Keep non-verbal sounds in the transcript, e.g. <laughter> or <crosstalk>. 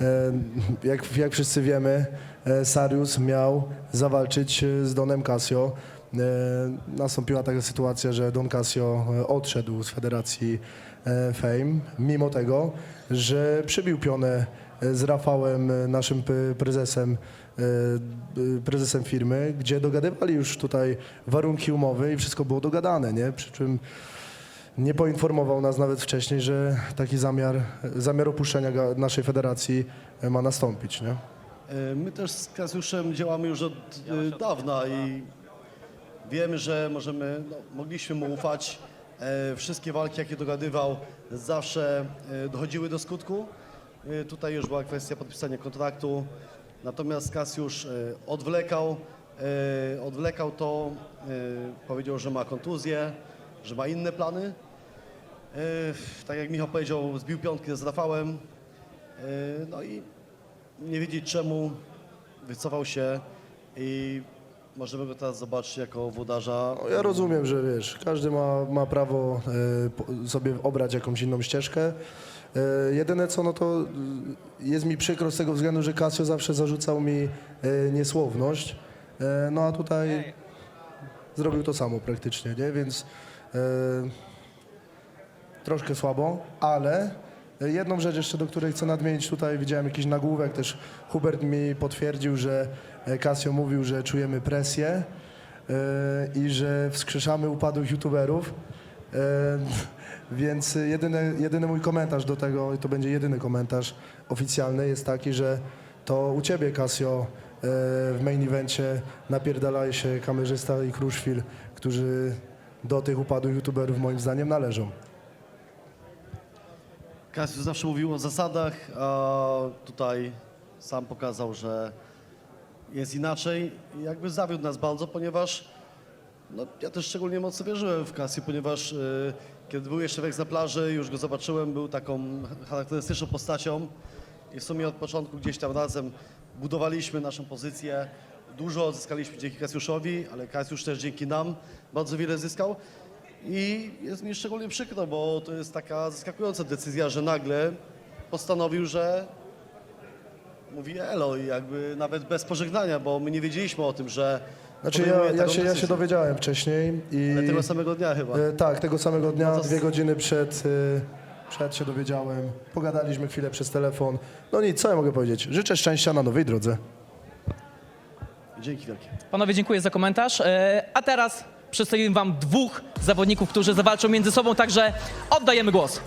E, Jak, jak wszyscy wiemy, e, Sarius miał zawalczyć e, z Donem Casio. Nastąpiła taka sytuacja, że Don Casio odszedł z Federacji Fame, mimo tego, że przybił pionę z Rafałem, naszym prezesem, prezesem firmy, gdzie dogadywali już tutaj warunki umowy i wszystko było dogadane, nie? Przy czym nie poinformował nas nawet wcześniej, że taki zamiar, zamiar opuszczenia naszej federacji e, ma nastąpić, nie? E, My też z Kasiuszem działamy już od e, dawna i wiemy, że możemy, no, mogliśmy mu ufać. Wszystkie walki, jakie dogadywał, zawsze dochodziły do skutku. Tutaj już była kwestia podpisania kontraktu. Natomiast Kasiusz odwlekał, odwlekał to, powiedział, że ma kontuzję, że ma inne plany. E, Tak jak Michał powiedział, zbił piątkę z Rafałem. E, No i nie wiedzieć czemu wycofał się i możemy go teraz zobaczyć jako włodarza. No, ja rozumiem, że wiesz, każdy ma, ma prawo e, sobie obrać jakąś inną ścieżkę. Jedyne co, no to jest mi przykro z tego względu, że Casio zawsze zarzucał mi niesłowność, no a tutaj zrobił to samo praktycznie, nie? Więc troszkę słabo, ale jedną rzecz jeszcze, do której chcę nadmienić, tutaj widziałem jakiś nagłówek, też Hubert mi potwierdził, że e, Casio mówił, że czujemy presję e, i że wskrzeszamy upadłych youtuberów. E, <laughs> Więc jedyny, jedyny mój komentarz do tego, i to będzie jedyny komentarz oficjalny, jest taki, że to u ciebie, Casio, e, w main evencie napierdalali się kamerzysta i Kruszwil, którzy do tych upadłych youtuberów moim zdaniem należą. Kasiusz zawsze mówił o zasadach, a tutaj sam pokazał, że jest inaczej. Jakby zawiódł nas bardzo, ponieważ no, ja też szczególnie mocno wierzyłem w Kasję, ponieważ y, kiedy był jeszcze w plaży, już go zobaczyłem, był taką charakterystyczną postacią i w sumie od początku gdzieś tam razem budowaliśmy naszą pozycję. Dużo zyskaliśmy dzięki Kasiuszowi, ale Kasiusz też dzięki nam bardzo wiele zyskał. I jest mi szczególnie przykro, bo to jest taka zaskakująca decyzja, że nagle postanowił, że mówi elo i jakby nawet bez pożegnania, bo my nie wiedzieliśmy o tym, że Znaczy ja, ja, się, ja się dowiedziałem wcześniej i Ale tego samego dnia chyba. e, tak, tego samego dnia, No to dwie godziny przed, e, przed się dowiedziałem. Pogadaliśmy chwilę przez telefon. No nic, co ja mogę powiedzieć? Życzę szczęścia na nowej drodze. Dzięki wielkie. Panowie, dziękuję za komentarz. E, A teraz przedstawimy wam dwóch zawodników, którzy zawalczą między sobą, także oddajemy głos.